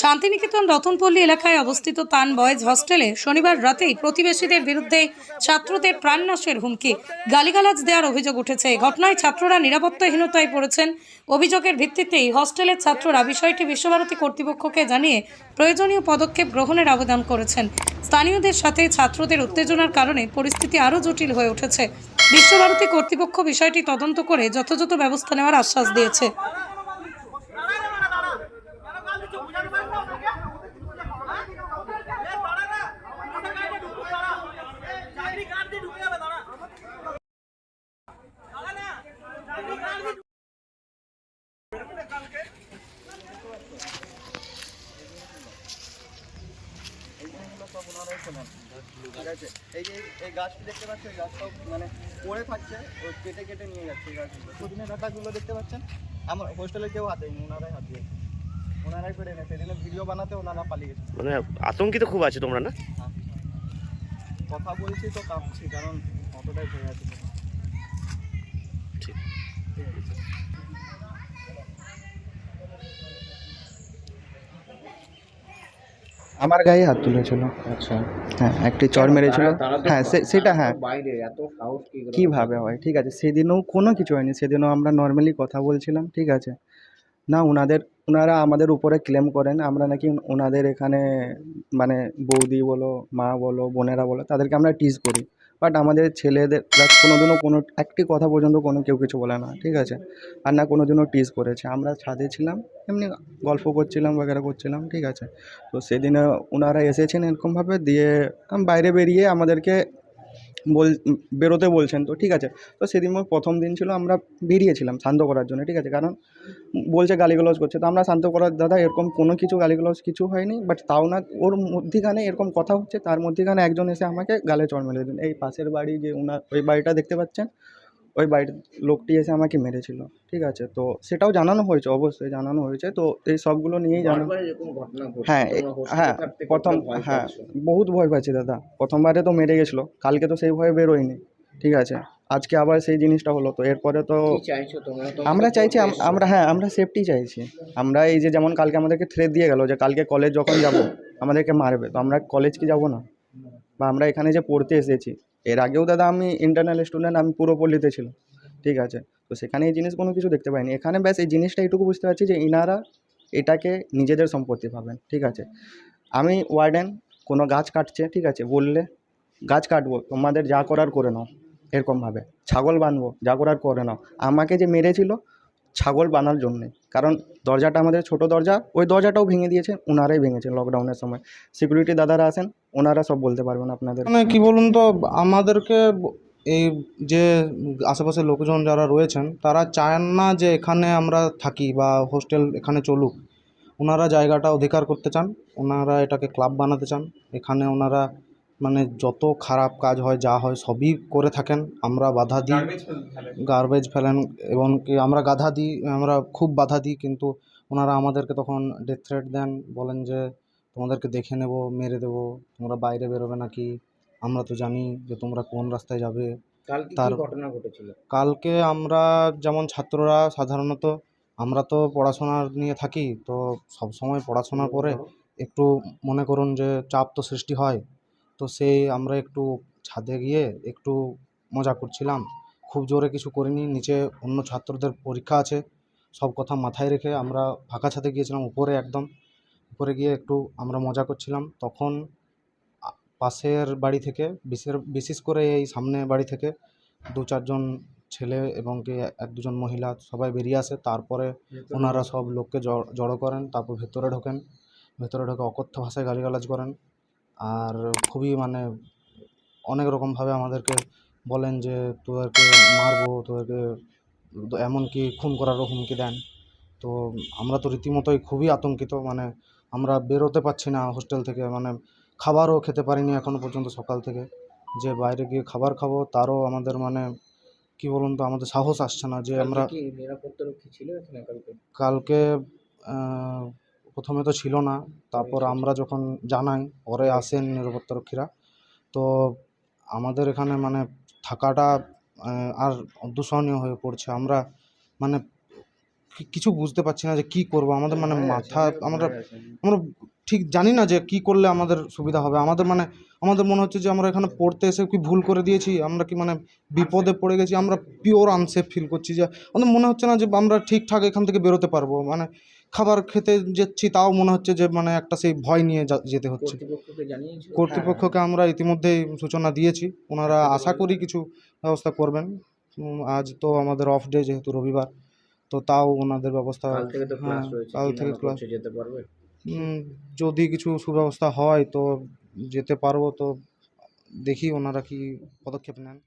শান্তিনিকেতন রতনপল্লী এলাকায় অবস্থিত তান বয়েজ হস্টেলে শনিবার রাতেই প্রতিবেশীদের বিরুদ্ধে ছাত্রদের প্রাণনাশের হুমকি। গালিগালাজ দেওয়ার অভিযোগ উঠেছে। ঘটনায় ছাত্ররা নিরাপত্তাহীনতায় পড়েছেন। অভিযোগের ভিত্তিতেই হস্টেলের ছাত্ররা বিষয়টি বিশ্বভারতী কর্তৃপক্ষকে জানিয়ে প্রয়োজনীয় পদক্ষেপ গ্রহণের আবেদন করেছেন। স্থানীয়দের সাথে ছাত্রদের উত্তেজনার কারণে পরিস্থিতি আরও জটিল হয়ে উঠেছে। বিশ্বভারতী কর্তৃপক্ষ বিষয়টি তদন্ত করে যথাযথ ব্যবস্থা নেওয়ার আশ্বাস দিয়েছে। ঠিক আছে? এই যে এই গাছটি দেখতে এই মানে পড়ে থাকছে ও কেটে কেটে নিয়ে যাচ্ছে এই গাছগুলো। পুদিনা ডাটাগুলো দেখতে পাচ্ছেন? আমার হোস্টেলে কেউ হাত দেয়নি ওনারাই হাত দিয়েছে। ওনারাই পেরে নেয় সেদিনে ভিডিও বানাতে ওনারা পালিয়ে গেছে মানে আতঙ্কিত খুব আছে তোমরা না। কথা বলছি তো কাঁপছি কারণ অতটাই ভয় আছে। ঠিক। ঠিক আছে। আমার গায়ে হাত তুলেছিল। আচ্ছা। হ্যাঁ একটি চর মেরেছিল। হ্যাঁ সেটা হ্যাঁ। বাইরে এত সাহস কীভাবে হয়? ঠিক আছে সেদিনও কোনো কিছু হয়নি। সেদিনও আমরা নর্মালি কথা বলছিলাম ঠিক আছে। না ওনাদের ওনারা আমাদের উপরে ক্লেম করেন। আমরা নাকি ওনাদের এখানে মানে বৌদি বলো মা বলো বোনেরা বলো তাদেরকে আমরা টিজ করি। বাট আমাদের ছেলেদের কোনোদিনও কোনো, একটি কথা পর্যন্ত কোনো কেউ কিছু বলে না, ঠিক আছে? আর না কোনো দিনও টিস করেছে। আমরা ছাদে ছিলাম, এমনি গল্প করছিলাম, বাগেরা করছিলাম, ঠিক আছে? তো সেদিনে ওনারা এসেছেন এরকমভাবে দিয়ে, বাইরে বেরিয়ে আমাদেরকে বল, বেরোতে বলছেন, তো ঠিক আছে। তো সেদিন প্রথম দিন ছিল আমরা বেরিয়েছিলাম শান্ত করার জন্য, ঠিক আছে? কারণ বলছে গালিগালাজ করছে। তো আমরা শান্ত করার, দাদা, এরকম কোনো কিছু গালিগালাজ কিছু হয়নি বাট তাও না, ওর মধ্যেখানে এরকম কথা হচ্ছে, তার মধ্যেখানে একজন এসে আমাকে গালে চড় মেলে দিন এই পাশের বাড়ি যে ওনার ওই বাড়িটা দেখতে পাচ্ছেন? ওই বাড়ির লোকটি এসে আমাকে মেরেছিল ঠিক আছে? তো সেটাও জানানো হয়েছে অবশ্যই জানানো হয়েছে। তো এই সবগুলো নিয়েই জানানো হ্যাঁ হ্যাঁ প্রথম হ্যাঁ বহুত ভয় পাচ্ছি দাদা প্রথমবারে তো মেরে গেছিল কালকে তো সেই ভয়ে বেরোয়নি ঠিক আছে? আজকে আবার সেই জিনিসটা হলো তো এরপরে তো আমরা চাইছি আমরা হ্যাঁ আমরা সেফটি চাইছি। আমরা এই যে যেমন কালকে আমাদেরকে থ্রেট দিয়ে গেল যে কালকে কলেজ যখন যাব আমাদেরকে মারবে তো আমরা কলেজ কি যাব না? বা আমরা এখানে যে পড়তে এসেছি এর আগেও দাদা আমি ইন্টারনাল স্টুডেন্ট আমি পুরো পল্লীতে ছিলাম, ঠিক আছে? তো সেখানে এই জিনিস কোনো কিছু দেখতে পাইনি। এখানে ব্যাস এই জিনিসটা এইটুকু বুঝতে পারছি যে ইনারা এটাকে নিজেদের সম্পত্তি পাবেন ঠিক আছে? আমি ওয়ার্ডেন কোনো গাছ কাটছে, ঠিক আছে? বললে, গাছ কাটবো, তোমাদের যা করার করে নাও। এরকমভাবে ছাগল বানবো, যা করার করে নাও। আমাকে যে মেরেছিল, ছাগল বানার জন্যে। কারণ দরজাটা আমাদের ছোট দরজা, ওই দরজাটাও ভেঙে দিয়েছে ওনারাই ভেঙেছে লকডাউনের সময়। সিকিউরিটি দাদারা আছেন ওনারা সব বলতে পারবেন আপনাদের। মানে কি বলুন তো আমাদেরকে এই যে আশেপাশের লোকজন যারা রয়েছেন তারা চান না যে এখানে আমরা থাকি বা হোস্টেল এখানে চলুক। ওনারা জায়গাটা অধিকার করতে চান ওনারা এটাকে ক্লাব বানাতে চান। এখানে ওনারা মানে যত খারাপ কাজ হয় যা হয় সবই করে থাকেন। আমরা বাধা দিই। গার্বেজ ফেলেন এবং কি আমরা গাধা দিই আমরা খুব বাধা দিই কিন্তু ওনারা আমাদেরকে তখন ডেথ থ্রেট দেন বলেন যে তোমাদেরকে দেখে নেব মেরে দেবো। তোমরা বাইরে বেরোবে নাকি? আমরা তো জানি যে তোমরা কোন রাস্তায় যাবে। কালকে তার- ঘটনা ঘটেছিল? কালকে আমরা যেমন ছাত্ররা সাধারণত আমরা তো পড়াশোনা নিয়ে থাকি তো সব সময় পড়াশোনার পরে একটু মনে করুন যে চাপ তো সৃষ্টি হয়। তো সেই আমরা একটু ছাদে গিয়ে একটু মজা করছিলাম। খুব জোরে কিছু করিনি নিচে অন্য ছাত্রদের পরীক্ষা আছে। সব কথা মাথায় রেখে আমরা ফাঁকা ছাদে গিয়েছিলাম উপরে একদম। উপরে গিয়ে একটু আমরা মজা করছিলাম। তখন পাশের বাড়ি থেকে বিশের বিশেষ করে এই সামনে বাড়ি থেকে দু চারজন ছেলে এবং কি এক দুজন মহিলা সবাই বেরিয়ে আসে। তারপরে ওনারা সব লোককে জড়- জড়ো করেন তারপর ভেতরে ঢোকেন। ভেতরে ঢোকে অকথ্য ভাষায় গালিগালাজ করেন। আর খুবই মানে অনেক রকমভাবে আমাদেরকে বলেন যে তোদেরকে মারবো তোদেরকে এমনকি খুন করারও হুমকি দেন। তো আমরা তো রীতিমতোই খুবই আতঙ্কিত মানে আমরা বেরোতে পারছি না হোস্টেল থেকে মানে খাবারও খেতে পারিনি এখনও পর্যন্ত সকাল থেকে। যে বাইরে গিয়ে খাবার খাব তারও আমাদের মানে কি বলুন তো আমাদের সাহস আসছে না যে আমরা কালকে প্রথমে তো ছিল না তারপর আমরা যখন জানাই পরে আসেন নিরাপত্তারক্ষীরা তো আমাদের এখানে মানে থাকাটা আর দূষণীয় হয়ে পড়ছে। আমরা মানে কিছু বুঝতে পারছি না যে কি করব। আমাদের মানে মাথা আমরা আমরা ঠিক জানি না যে কি করলে আমাদের সুবিধা হবে। আমাদের মানে আমাদের মনে হচ্ছে যে আমরা এখানে পড়তে এসে কি ভুল করে দিয়েছি আমরা কি মানে বিপদে পড়ে গেছি আমরা পিওর আনসেফ ফিল করছি যে আমাদের মনে হচ্ছে না যে আমরা ঠিকঠাক এখান থেকে বেরোতে পারব। মানে খাবার খেতে যাচ্ছি তাও মনে হচ্ছে যে মানে একটা সেই ভয় নিয়ে যেতে হচ্ছে। কর্তৃপক্ষকে আমরা ইতিমধ্যেই সূচনা দিয়েছি। ওনারা আশা করি কিছু ব্যবস্থা করবেন। আজ তো আমাদের অফ ডে যেহেতু রবিবার। তো তাও ওনাদের ব্যবস্থা কাল থেকে তো ক্লাস হ্যাঁ, রয়েছে কাল থেকে ক্লাস যেতে পারবে? যদি কিছু সুব্যবস্থা হয় তো যেতে পারব তো দেখি ওনারা কি পদক্ষেপ নেন।